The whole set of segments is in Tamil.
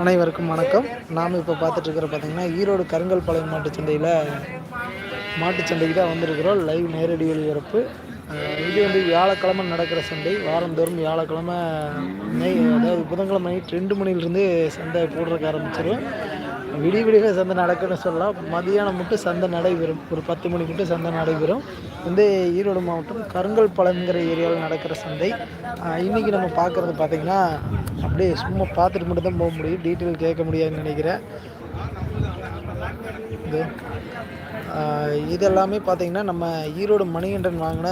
அனைவருக்கும் வணக்கம். நாம் இப்போ பார்த்துட்டு இருக்கிற பார்த்தீங்கன்னா ஈரோடு கருங்கல் பாளையம் மாட்டுச் மாட்டுச்சந்தைக்கு சந்தைக்கு தான் வந்திருக்கிறோம். லைவ் நேரடி ஒளிபரப்பு. இங்கே இது வந்து வியாழக்கிழமை நடக்கிற சண்டை வாரந்தோறும் வியாழக்கிழமை நை அதாவது புதன்கிழமை நைட் ரெண்டு மணிலிருந்து சண்டை போடுறதுக்கு ஆரம்பிச்சிடும் விடிய விடிய சந்தை நடக்குன்னு சொல்லலாம். மதியானம் மட்டும் சந்தை நடைபெறும். ஒரு பத்து மணி மட்டும் சந்தை நடைபெறும். வந்து ஈரோடு மாவட்டம் கருங்கல் பழங்கிற ஏரியாவில் நடக்கிற சந்தை. இன்றைக்கி நம்ம பார்க்குறது பார்த்திங்கன்னா அப்படியே சும்மா பார்த்துட்டு மட்டும் தான் போக முடியும். டீட்டெயில் கேட்க முடியாதுன்னு நினைக்கிறேன். இது இதெல்லாமே பார்த்தீங்கன்னா நம்ம ஈரோடு மணிகண்டன் வாங்கின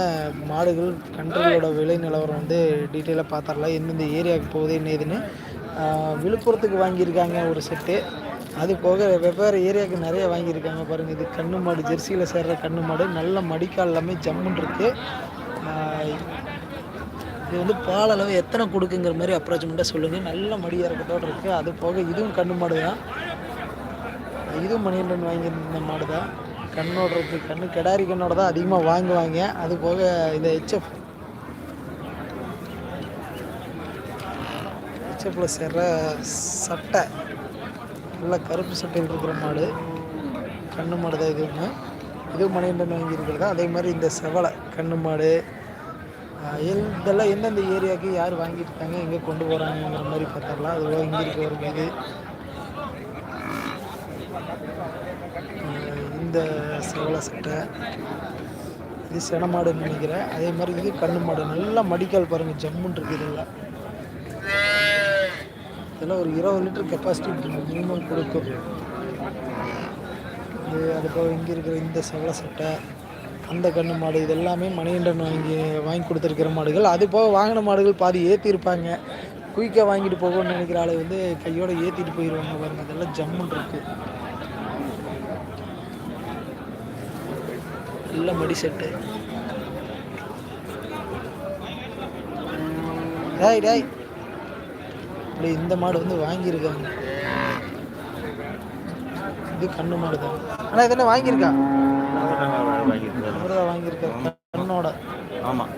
மாடுகள் கன்றுகளோட விலை நிலவரம் வந்து டீட்டெயிலாக பார்த்துடலாம். எந்தெந்த ஏரியாவுக்கு போகுது என்ன ஏதுன்னு விழுப்புரத்துக்கு வாங்கியிருக்காங்க ஒரு செட்டு. அது போக வெவ்வேறு ஏரியாவுக்கு நிறைய வாங்கியிருக்காங்க பாருங்கள் இது கண்ணு மாடு ஜெர்சியில் சேர்ற கண்ணு மாடு. நல்ல மடிக்கால் எல்லாமே ஜம்முன் இருக்குது இது வந்து பால் அளவு எத்தனை கொடுக்குங்கிற மாதிரி அப்ராச்மெண்ட்டாக சொல்லுங்கள் நல்ல மடியாக இருக்கத்தோடு இருக்குது அது போக இதுவும் கண்ணு மாடு தான். இதுவும் மணிகண்டன் வாங்கியிருந்த மாடு தான். கண்ணோட இருக்குது கண்ணு கிடாரி கண்ணோட தான் அதிகமாக வாங்குவாங்க. அது போக இந்த ஹெச்எஃப் ஹெச்எஃப்பில் சேர்ற சட்டை. நல்லா கருப்பு சட்டையில் இருக்கிற மாடு. கண்ணு மாடு தான் இது ஒன்று இதுவும் மணிகண்டன் வாங்கியிருக்கிறதா அதே மாதிரி இந்த செவலை கண்ணு மாடு. இதெல்லாம் எந்தெந்த ஏரியாவுக்கு யார் வாங்கியிருக்காங்க எங்கே கொண்டு போகிறாங்கிற மாதிரி பார்த்துடலாம். அது இங்கே இருக்க ஒரு இந்த செவலை சட்டை. இது சென மாடுன்னு நினைக்கிறேன். அதே மாதிரி இது கண்ணு மாடு. நல்லா மடிக்கால் பாருங்கள் ஜம்முன் இருக்குது இதெல்லாம். இதெல்லாம் ஒரு இருபது லிட்டர் கெப்பாசிட்டி மினிமம் கொடுக்கும். இது அது போக இங்கே இருக்கிற இந்த செவலை சட்டை அந்த கண்ணு மாடு இது எல்லாமே மணிகண்டன் வாங்கி வாங்கி கொடுத்துருக்கிற மாடுகள். அது போக வாங்கின மாடுகள் பாதி ஏற்றிருப்பாங்க குயிக்காக வாங்கிட்டு போகணும்னு நினைக்கிற ஆளை வந்து கையோட ஏற்றிட்டு போயிடுவாங்க பாருங்க. அதெல்லாம் ஜம்முன் இருக்கு. நல்ல மடி செட்டு. டேய் டேய். இப்படி இந்த மாடு வந்து வாங்கியிருக்காங்க. இது கண்ணு மாடு தான் ஆனால் இதெல்லாம் வாங்கியிருக்கா? அவர்தான் வாங்கியிருக்காரு. கண்ணோட. ஆமாம்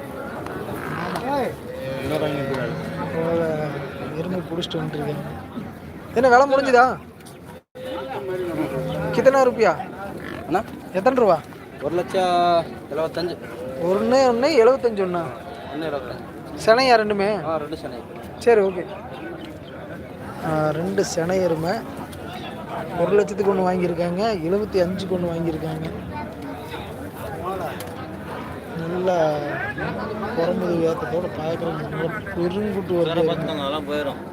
எருமை பிடிச்சிட்டு வந்துருக்காங்க. என்ன விலை முடிஞ்சுதா? கித்தனை ரூபியா? அண்ணா? எத்தனை ரூபா? ஒரு லட்சம் எழுபத்தஞ்சு ஒன்று ஒன்று எழுபத்தஞ்சு ஒன்றா ஒன்று எழுபத்தஞ்சு செனையா ரெண்டுமே? ஆ ரெண்டு சென்னை சரி ஓகே. ரெண்டு செனை எருமை. ஒரு லட்சத்துக்கு ஒன்று வாங்கியிருக்காங்க. எழுபத்தி அஞ்சுக்கு ஒன்று வாங்கியிருக்காங்க. நல்ல குறம்புது வேத்தத்தோட பார்க்குறவங்க நல்ல பெருங்குட்டு வருது போயிடும்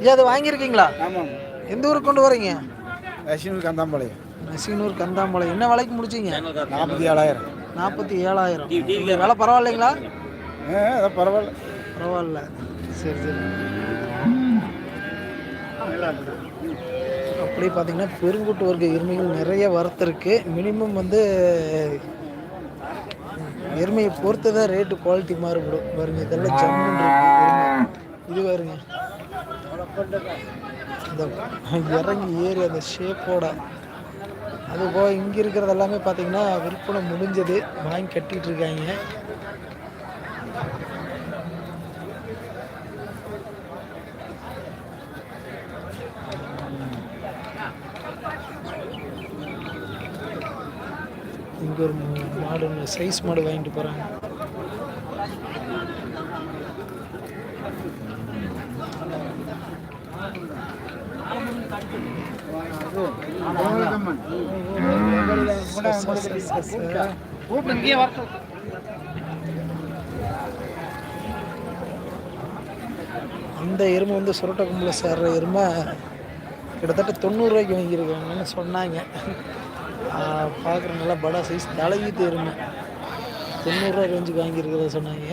ஐயா அது வாங்கியிருக்கீங்களா? ஆமாம். எந்த ஊருக்கு கொண்டு வரீங்க? ரஷ்யனூர் கந்தாம்பாளையம். நசீனூர் கந்தாம்பாளையம். என்ன விலைக்கு முடிச்சீங்க? நாற்பத்தி ஏழாயிரம். நாற்பத்தி ஏழாயிரம். விலை பரவாயில்லைங்களா? ஆ பரவாயில்ல. பரவாயில்ல. சரி சரி. அப்படி பார்த்தீங்கன்னா பெருங்குட்டு வர்க்க எருமைகள் நிறைய வரத்திருக்கு மினிமம் வந்து எருமையை பொறுத்து தான் ரேட்டு குவாலிட்டி மாறுபடும். பாருங்க இதெல்லாம் ஜம்முன் இது பாருங்க. இந்த இறங்கி ஏறி அந்த ஷேப்போட அது போக இங்கே இருக்கிறது எல்லாமே பார்த்தீங்கன்னா விற்பனை முடிஞ்சது. வாங்கி கட்டிட்டு இருக்காங்க. இங்கே ஒரு மாடு சைஸ் மாடு வாங்கிட்டு போகிறாங்க அந்த எருமை வந்து சுரட்ட கும்பல சேர்ற எருமை கிட்டத்தட்ட தொண்ணூறுரூவாய்க்கு வாங்கியிருக்காங்கன்னு சொன்னாங்க. பார்க்குற நல்லா படா சைஸ் தலையீத்து எருமை தொண்ணூறுரூவா ரேஞ்சுக்கு வாங்கியிருக்கிறத சொன்னாங்க.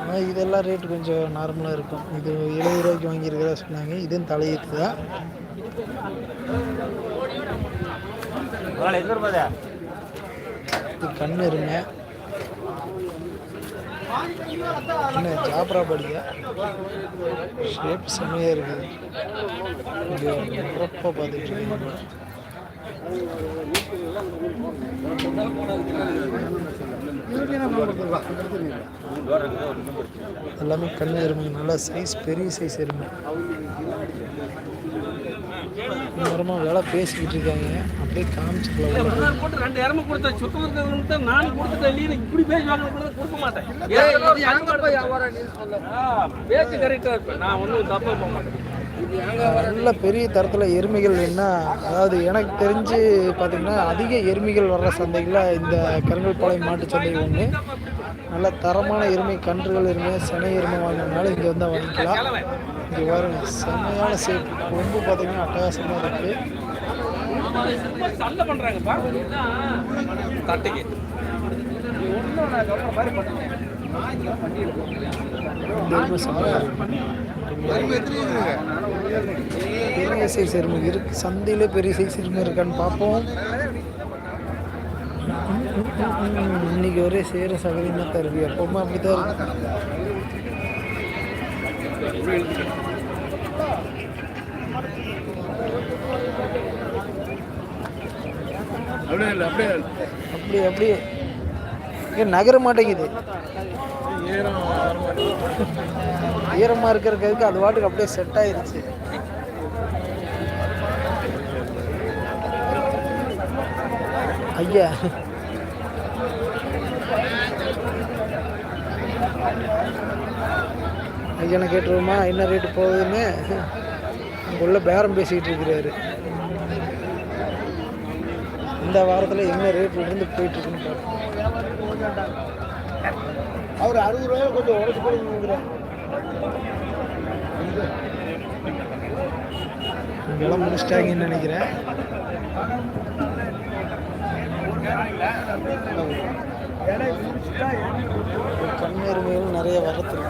ஆனால் இதெல்லாம் ரேட் கொஞ்சம் நார்மலாக இருக்கும். இது எழுபது ரூபாய்க்கு வாங்கியிருக்கிறதா சொன்னாங்க. இதுவும் தலையீத்து தான். இது கண்ணு இருங்க. என்ன ஜாப்ரா படிக்கா ஷேப் செம்மையாக இருக்குது இது உரப்பாக பார்த்துட்டு இருக்கீங்க. எல்லாமே கண்ணு எறும்பு நல்லா சைஸ் பெரிய சைஸ் எறும்பு. நேரமாக வேலை பேசிக்கிட்டு இருக்காங்க. அப்படியே காமிச்சிக்கலாம் போட்டு ரெண்டு இடமே கொடுத்த சுத்தம் இருக்கிறவங்க நான் கொடுத்துட்டேன் இல்லையா இப்படி பேசுவாங்க கொடுக்க மாட்டேன். பேச்சு கரெக்டாக இருப்பேன் நான் ஒன்றும் தப்பாக போக மாட்டேன். நல்ல பெரிய தரத்தில் எருமைகள் என்ன? அதாவது எனக்கு தெரிஞ்சு பார்த்தீங்கன்னா அதிக எருமைகள் வர்ற சந்தைகளில் இந்த கருங்கல்பாளையம் மாட்டு சந்தை ஒன்று நல்ல தரமான எருமை கன்றுகள் எருமை செனை எருமை வாங்கினாலும் இங்கே வந்து வாங்கிக்கலாம். இங்கே பாருங்க செம்மையான சேப் ரொம்ப பார்த்தீங்கன்னா அட்டகாசமாக இருக்குது பெரிய சைஸ் எருமை இருக்கு. சந்தையிலே பெரிய சைஸ் எருமை இருக்கான்னு பார்ப்போம். இன்னைக்கு ஒரே சேர சகதியமாக தான் இருக்கு. எப்பவுமே இருக்கு. அப்படியே இல்லை அப்படியே அப்படி அப்படியே நகர மாட்டேங்குது. ஈரமாக இருக்கிறதுக்கு அது பாட்டுக்கு அப்படியே செட் ஆயிருச்சு. ஐயா. ஐயனை கேட்டுருவோமா? என்ன ரேட்டு போகுதுன்னு? அங்கே உள்ள பேரம் பேசிக்கிட்டு இருக்கிறாரு. இந்த வாரத்தில் என்ன ரேட்ல இருந்து போயிட்டு இருக்குன்னு பார்ப்போம் அவர் அறுபது ரூபாய் கொஞ்சம் உடச்சு கொடுக்குறேன் இங்கெல்லாம் முடிச்சிட்டாங்கன்னு நினைக்கிறேன். கண்ணெருமைகள் நிறைய வரத்துல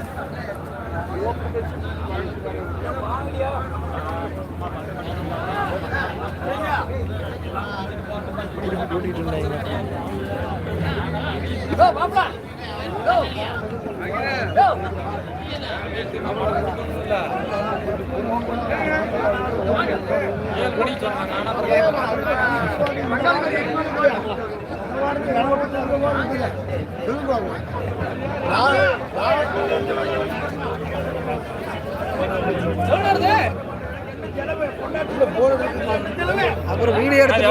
கூட்டிட்டு இருந்தாங்க அப்புறம் வீடியோ எடுத்து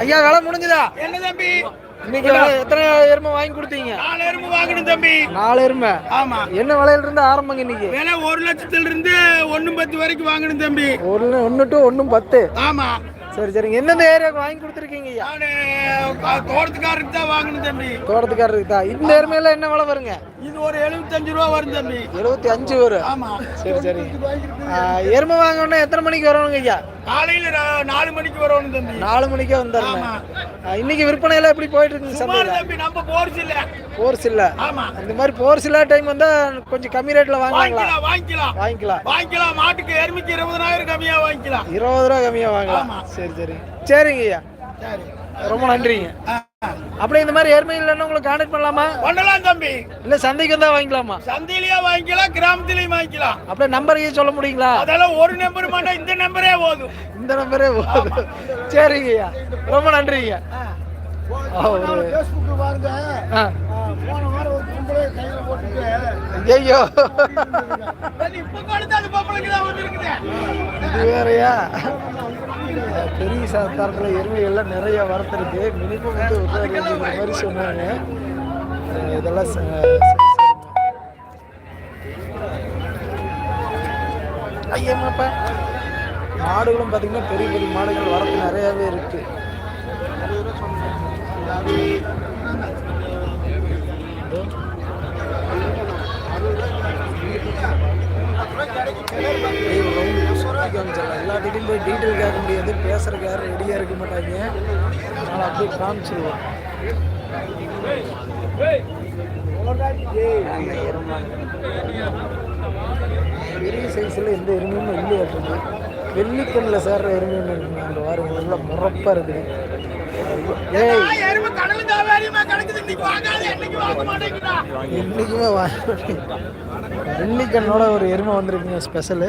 ஐயா வேலை முடிஞ்சுதா? என்ன தம்பி? இன்னைக்கு எத்தனை எருமை வாங்கி கொடுத்தீங்க? நாலு எறும்பு வாங்கணும் தம்பி. நாலு எருமை? ஆமா. என்ன விலையில இருந்து ஆரம்பங்க இன்னைக்கு? விலை ஒரு லட்சத்துல இருந்து ஒண்ணு பத்து வரைக்கும் வாங்கணும் தம்பி. ஒரு ஒன்று டு ஒன்றும் பத்து. ஆமா. சரி சரிங்க. எந்தெந்த ஏரியாவுக்கு வாங்கி கொடுத்துருக்கீங்க ஐயா? தோட்டத்துக்காரருக்கு தான் வாங்கணும் தம்பி. தோட்டத்துக்காரருக்கு தான். இந்த எருமையெல்லாம் என்ன விலை வருங்க? இது ஒரு எழுபத்தஞ்சு ரூபா வரும் தம்பி. எழுபத்தி அஞ்சு வரும். ஆமா. சரி சரி. எருமை வாங்கணும்னா எத்தனை மணிக்கு வரணுங்க ஐயா? காலையில நாலு மணிக்கு வரணும் தம்பி. நாலு மணிக்கே வந்துடுறேன் ஆமா. இன்னைக்கு விற்பனை எல்லாம் எப்படி போயிட்டு இருக்குங்க சந்தையில்? தம்பி நம்ம போர்ஸ் இல்ல. போர்ஸ் இல்ல. ஆமா. இந்த மாதிரி போர்ஸ் இல்லா டைம் வந்தா கொஞ்சம் கம்மி ரேட்ல வாங்கலாம் வாங்கிக்கலாம் வாங்கிக்கலாம். வாங்கிக்கலாம். மாட்டுக்கு எருமைக்கு இருபதனாயிரம் கம்மியா வாங்கிக்கலாம். இருபது ரூபா கம்மியா வாங்கலாம். சரி சரி. சரிங்க ஐயா. சரி. ரொம்ப நன்றிங்க. அப்படியே இந்த மாதிரி எருமை இல்லைன்னா உங்களுக்கு கான்டாக்ட் பண்ணலாமா? பண்ணலாம் தம்பி. இல்ல சந்தைக்கு வந்தா வாங்கிக்கலாமா? சந்தையிலயே வாங்கிக்கலாம் கிராமத்திலயும் வாங்கிக்கலாம். அப்படியே நம்பரையே சொல்ல முடியுங்களா? அதெல்லாம் ஒரு நம்பர் மாட்டா இந்த நம்பரே போதும். இந்த நம்பரே போதும். சரிங்க ஐயா. ரொம்ப நன்றிங்க. ஐயோ இப்ப கொடுத்து அது பொம்பளைக்கு தான் வந்திருக்குது. இது வேறையா? பெரிய சாத்தாரத்தில் எருமைகள்லாம் நிறைய வரத்திருக்கு மினிமம் வந்து ஒரு மாதிரி சொன்னாங்க. இதெல்லாம் ச- ஐயம்மாப்பா மாடுகளும் பார்த்தீங்கன்னா பெரிய பெரிய மாடுகள் வரத்து நிறையாவே இருக்கு. ரொம்ப ஏய், போய் டீட்டெயில் கேட்க முடியாது பேசுகிறக்கு யாரும் ரெடியாக இருக்க மாட்டாங்க. அதனால் அப்படியே காமிச்சிருவோம். பெரிய சைஸில் எந்த எருமையும் இல்லை இருக்குது வெள்ளிக்கண்ணில் சேர்ற எருமை ஒன்று இருக்குங்க அந்த வாரம் நல்லா முறப்பாக இருக்குது. ஏய் இன்னைக்குமே வெள்ளிக்கண்ணோட ஒரு எருமை வந்திருக்குங்க ஸ்பெஷலு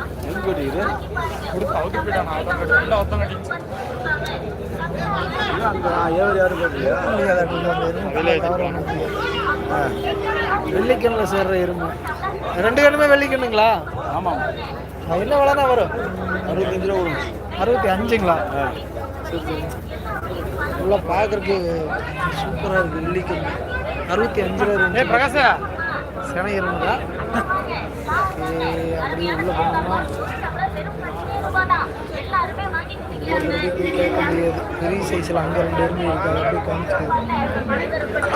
இதுங்க அப்படியே கரெக்டாக வெள்ளிக்கண்ணில் சேர்ற எருமை ரெண்டு கண்ணுமே வெள்ளிக்கண்ணுங்களா? ஆமாம். என்ன விலை தான் வரும்? அறுபத்தஞ்சு ரூபா வரும். அறுபத்தி அஞ்சுங்களா சரி சரி. நல்லா பார்க்குறதுக்கு சூப்பராக இருக்குது வெள்ளிக்கண்ணு அறுபத்தி அஞ்சு ரூபா ஏ பிரகாஷா. சென எருமைங்களா ஓகே அப்படியே உள்ள போனோம்னா கேட்க முடியாது பெரிய சைஸில் அங்கே ரெண்டு எருமை இருக்காது அப்படியே காமிச்சு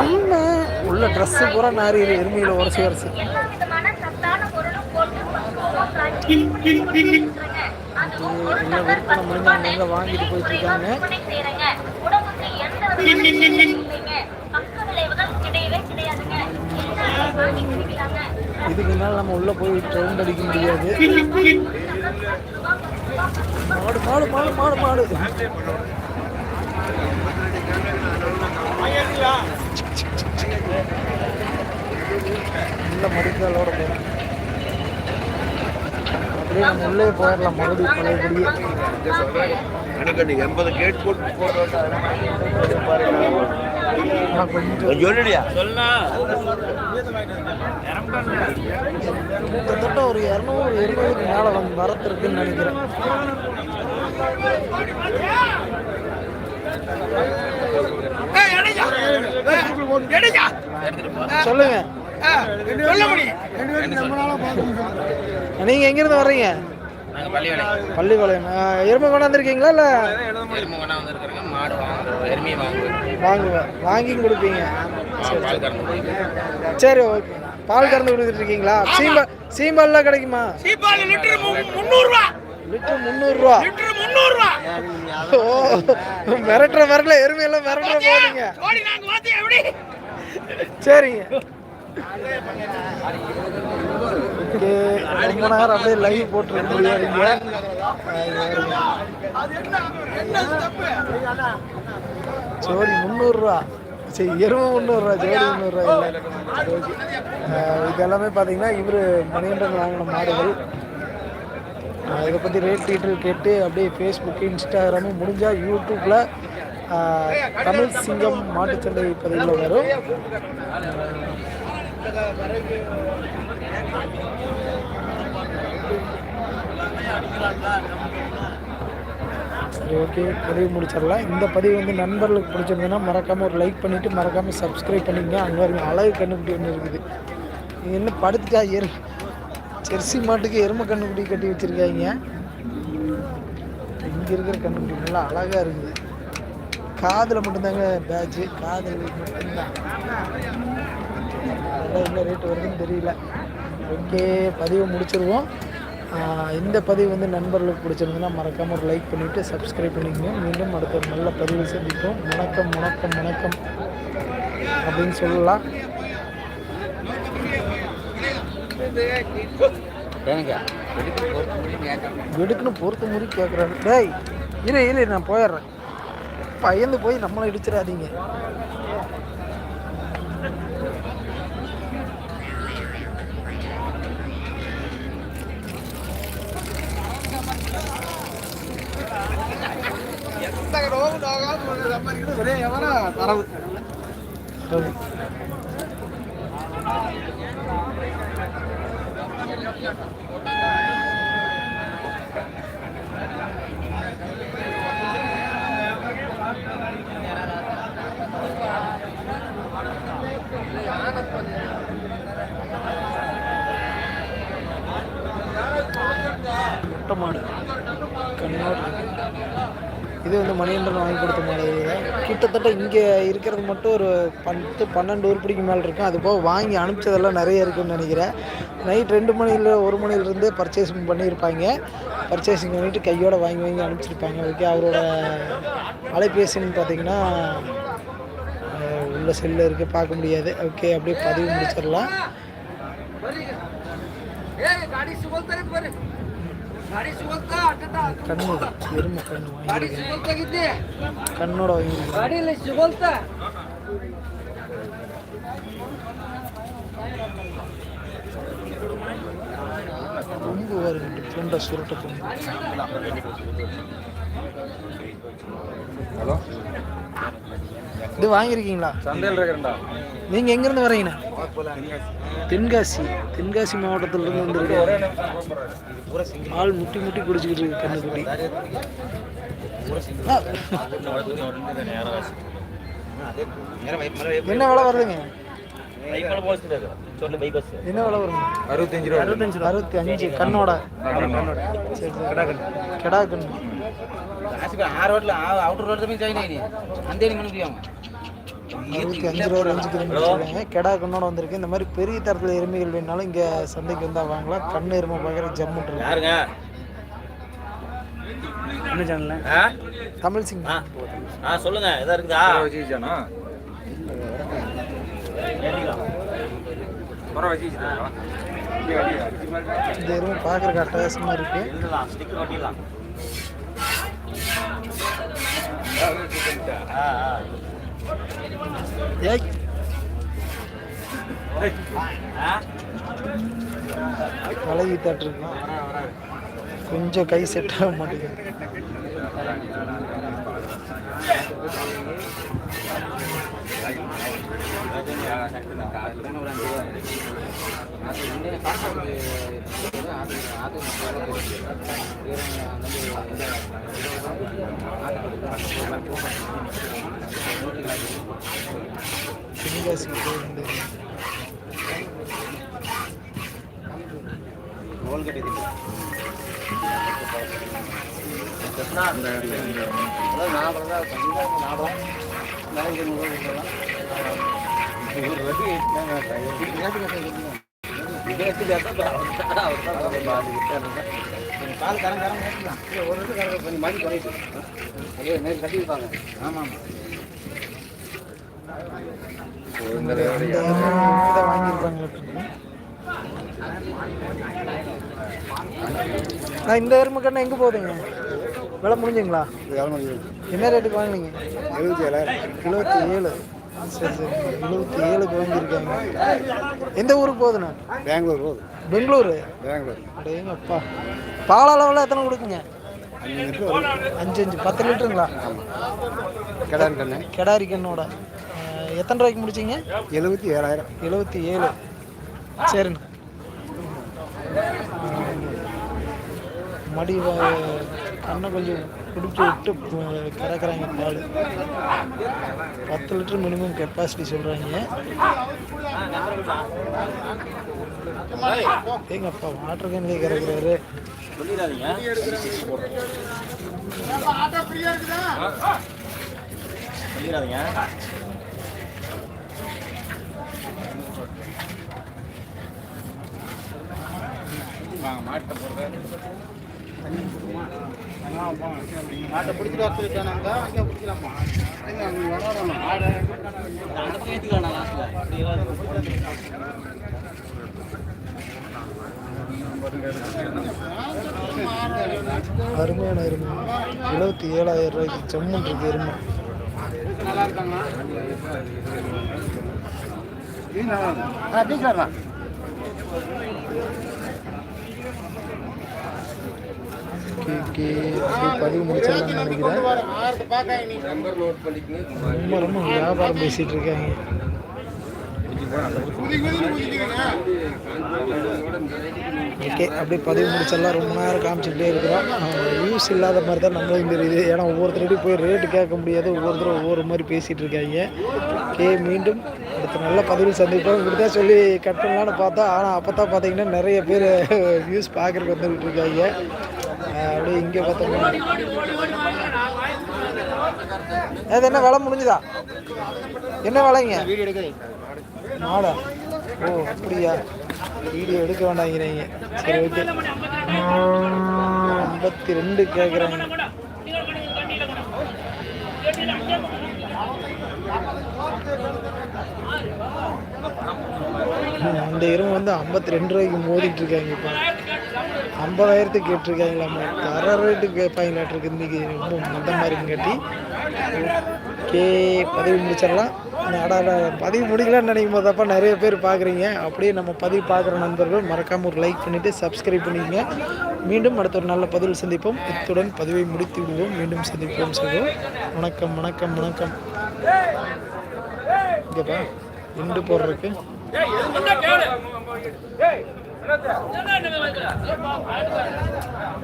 அம்மா உள்ள ட்ரெஸ்ஸு பூரா நாரி எருமையில் உரசி உரசி எல்லாம் விற்பனை முடிஞ்சு அங்கங்கே வாங்கிட்டு போயிட்டு இருக்காங்க. இதுக்கு மேலே நம்ம உள்ளே போய் ரவுண்ட் அடிக்க முடியாது. மாடு மாடு மாடு மாடு மாடு. நல்ல மடிக்காலோட போகிறோம் அப்படியே நம்ம உள்ளே போயிடலாம் மறுபடியும் பழையபடியே எனக்கு எண்பது கேட் போட்டு கொஞ்சம் சொல்லுடியா கிட்டத்தட்ட ஒரு இரநூறு இருநூறுக்கு மேலே வந்து வரத்திருக்குன்னு நினைக்கிறேன். சொல்லுங்க. நீங்க எங்க இருந்து வர்றீங்க நாங்கள் பள்ளிவேலை பள்ளிப்பாளையம் எருமை கொண்டாந்துருக்கீங்களா இல்லை? வாங்குவேன் வாங்கி கொடுப்பீங்க. பால் கறந்து போய் சரி ஓகே. பால் கறந்து கொடுத்துட்டு இருக்கீங்களா சீம்பா சீம்பால்லாம் கிடைக்குமா? லிட்டர் முந்நூறுரூவா ஓ மிரட்டுற மிரட்டல எருமையெல்லாம் மிரட்டுற போதுங்க. சரிங்க. ரொம்ப நேரம் அப்படியே லைவ் போட்டுருக்க முடியாதுங்க ஜோடி முந்நூறுரூவா. சரி எருமை முந்நூறுரூவா ஜோடி முந்நூறுரூவா. இல்லை. இது எல்லாமே பார்த்தீங்கன்னா இவர் மணிகண்டன் வாங்கின மாடுகள். இதை பற்றி ரேட் டீட்டெயில் கேட்டு அப்படியே ஃபேஸ்புக் இன்ஸ்டாகிராமு முடிஞ்சால் யூடியூப்பில் தமிழ் சிங்கம் மாட்டுச்சந்தை பதிவில் வரும். சரி ஓகே பதிவு முடிச்சிடலாம். இந்த பதிவு வந்து நண்பர்களுக்கு பிடிச்சிருந்ததுன்னா மறக்காமல் ஒரு லைக் பண்ணிவிட்டு மறக்காமல் சப்ஸ்கிரைப் பண்ணிங்க அங்கே இருங்க அழகு கண்ணுக்குட்டி ஒன்று இருக்குது. இது என்ன படுத்துட்டா எரு? ஜெர்சி மாட்டுக்கு எருமை கண்ணுக்குட்டி கட்டி வச்சுருக்காங்க. இங்கே இருக்கிற கண்ணுக்குட்டி நல்லா அழகாக இருக்குது. காதில் மட்டும்தாங்க பேட்சு காதில் மட்டும்தான். அதெல்லாம் என்ன ரேட்டு வருதுன்னு தெரியல. ஓகே பதிவை முடிச்சிருவோம். இந்த பதிவு வந்து நண்பர்களுக்கு பிடிச்சிருந்ததுன்னா மறக்காமல் ஒரு லைக் பண்ணிவிட்டு சப்ஸ்கிரைப் பண்ணிக்கங்க. மீண்டும் அடுத்த ஒரு நல்ல பதிவில் சந்திப்போம். வணக்கம் வணக்கம் வணக்கம் அப்படின்னு சொல்லலாம். வெடுக்குன்னு பொறுத்த முறை கேட்குறாரு. டேய் இரு இரு நான் போயிடுறேன். பயந்து போய் நம்மளை இடிச்சிடாதீங்க. தரவு இது வந்து மணிகண்டன் வாங்கி கொடுத்த மாதிரி கிட்டத்தட்ட இங்கே இருக்கிறது மட்டும் ஒரு பத்து பன்னெண்டு உருப்படிக்கு மேலே இருக்கும். அது போக வாங்கி அனுப்பிச்சதெல்லாம் நிறைய இருக்குன்னு நினைக்கிறேன். நைட் ரெண்டு மணியில் ஒரு மணிலேருந்தே பர்ச்சேசிங் பண்ணியிருப்பாங்க. பர்ச்சேசிங் பண்ணிவிட்டு கையோடு வாங்கி வாங்கி அனுப்பிச்சிருப்பாங்க. ஓகே அவரோட அலைபேசின்னு பார்த்தீங்கன்னா உள்ள செல்லில் இருக்குது பார்க்க முடியாது. ஓகே அப்படியே பதிவு முடிச்சிடலாம். கண்ணு எருமை கண்ணு வாங்கியிருக்கேன் கண்ணோட வாங்கியிருக்கேன் வருது துண்டை சுருட்ட துண்டு. ஹலோ? இது வாங்கியிருக்கீங்களா? சந்தையில் இருக்கிறேன்டா நீங்கள் எங்கேருந்து வரீங்கண்ணா தென்காசி தென்காசி மாவட்டத்திலிருந்து வந்திருக்கேன் ஆள் முட்டி முட்டி குடிச்சிக்கிட்டு இருக்கு கண்ணுக்குட்டி ஆ. என்ன விலை வருதுங்க? என்ன விலை வருங்க அறுபத்தஞ்சு ரூபா அறுபத்தஞ்சு அறுபத்தி அஞ்சு கண்ணோட. கெடா கண்ணு ஆறு ரோட்ல அவுட்டர் ரோட்ல போய் ஜாயின் அந்த அறுபத்தி அஞ்சு ரூபா ரேஞ்சுக்கு கெடா கண்ணோட வந்திருக்கு. இந்த மாதிரி பெரிய தரத்தில் எருமைகள் வேணாலும் இங்கே சந்தைக்கு வந்தால் வாங்கலாம். கண்ணு எருமை பார்க்குற ஜம்முன் யாருங்க? என்ன சேனல் ஆ? தமிழ் சிங். ஆ ஆ சொல்லுங்க. எதா இருக்குதா? இந்த எருமை பார்க்குறக்கு அட்டகாசமாக இருக்கு. ஏய். அழகி இருக்கு கொஞ்சம் கை செட் ஆக மாட்டேங்குது. தென்காசிக்கு போயிருந்து பால் கரம் கரம் ஏற்றலாம் ஒரு இடத்துல கறக்க கொஞ்சம் மணி குறையுது ஐயோ நேற்று கட்டியிருப்பாங்க ஆமாம் ஆமாம் இந்த இதை எருமைக்கண்ணை எங்கே போகுதுங்க விலை முடிஞ்சுங்களா? என்ன ரேட்டுக்கு வாங்கினீங்க? எழுபத்தி ஏழாயிரம். எழுபத்தி ஏழு. சரி சரி. எழுபத்தி ஏழுக்கு வாங்கியிருக்காங்க எந்த ஊருக்கு போகுதுண்ணா? பெங்களூர் ரோடு பெங்களூரு? பெங்களூர். அடேங்க அப்பா பால் அளவில் எத்தனை கொடுக்குங்க? அஞ்சு அஞ்சு பத்து லிட்டருங்களா? கடான் கண்ணு. கெடாரி கண்ணோட. எத்தனை ரூபாய்க்கு முடிச்சிங்க? எழுபத்தி ஏழாயிரம். எழுபத்தி ஏழு. சரிண்ணா. மடி அண்ணன் கொஞ்சம் பிடிச்சி விட்டு கறக்குறாங்க பால். பத்து லிட்டர் மினிமம் கெப்பாசிட்டி சொல்கிறாங்க ஏங்கப்பா வாட்டர் கேன்லேயே கறக்குறாரு. சொல்லிடாதீங்க. சொல்லிடாதீங்க. மாட்டை பிடிச்சிட்டு வர சொல்லிட்டானாங்க அங்கே பிடிக்கலாமா அருமையான எருமை எழுபத்தி ஏழாயிரம் ரூபாய்க்கு செம்மன் இருக்கு எருமை ஓகே ஓகே. பதிவு முடிச்சிடலாம்னு நினைக்கிறேன். ரொம்ப ரொம்ப வியாபாரம் பேசிகிட்டு இருக்காங்க. ஓகே அப்படியே பதிவு முடிச்செல்லாம் ரொம்ப நேரம் காமிச்சிக்கிட்டே இருக்கிறோம். யூஸ் இல்லாத மாதிரி தான் நம்மளும் தெரியுது ஏன்னா ஒவ்வொருத்தருடையும் போய் ரேட்டு கேட்க முடியாது. ஒவ்வொருத்தரும் ஒவ்வொரு மாதிரி பேசிகிட்டு இருக்காங்க. ஓகே மீண்டும் அடுத்த நல்ல பதிவில் சந்திப்போம். இப்படி தான் சொல்லி கட் பண்ணலான்னு பார்த்தா ஆனால் அப்போ தான் பார்த்தீங்கன்னா நிறைய பேர் வியூஸ் பார்க்குறக்கு வந்துக்கிட்டு இருக்காங்க. அப்படியே இங்கே பார்த்தோம்னா அது என்ன விலை முடிஞ்சுதா? என்ன விலைங்க? வீடியோ எடுக்கிறேன். மாடா? ஓ அப்படியா? வீடியோ எடுக்க வேண்டாங்கிறீங்க. சரி ஓகே. ஐம்பத்தி ரெண்டு கேட்குறாங்க அந்த எருமை வந்து ஐம்பத்தி ரெண்டு ரூபாய்க்கு மோதிட்டு இருக்காங்க இப்போ. ஐம்பதாயிரத்துக்கு கேட்டிருக்காங்களா தர ரேட்டுக்கு கேட்பாங்களாட்டிருக்கு இன்னைக்கு. ரொம்ப மந்த மாதிரி கட்டி கே பதிவு முடிச்சிடலாம். அடாட பதிவு முடிக்கலாம்னு நினைக்கும் போதப்பா நிறைய பேர் பார்க்குறீங்க. அப்படியே நம்ம பதிவு பார்க்குற நண்பர்கள் மறக்காமல் ஒரு லைக் பண்ணிவிட்டு சப்ஸ்கிரைப் பண்ணிக்கங்க. மீண்டும் அடுத்த ஒரு நல்ல பதிவில் சந்திப்போம். இத்துடன் பதிவை முடித்து விடுவோம். மீண்டும் சந்திப்போம். சொல்லுவோம் வணக்கம் வணக்கம் வணக்கம். இங்கேப்பா இண்டு போடுறதுக்கு. ஏய் எது என்ன வைக்கிற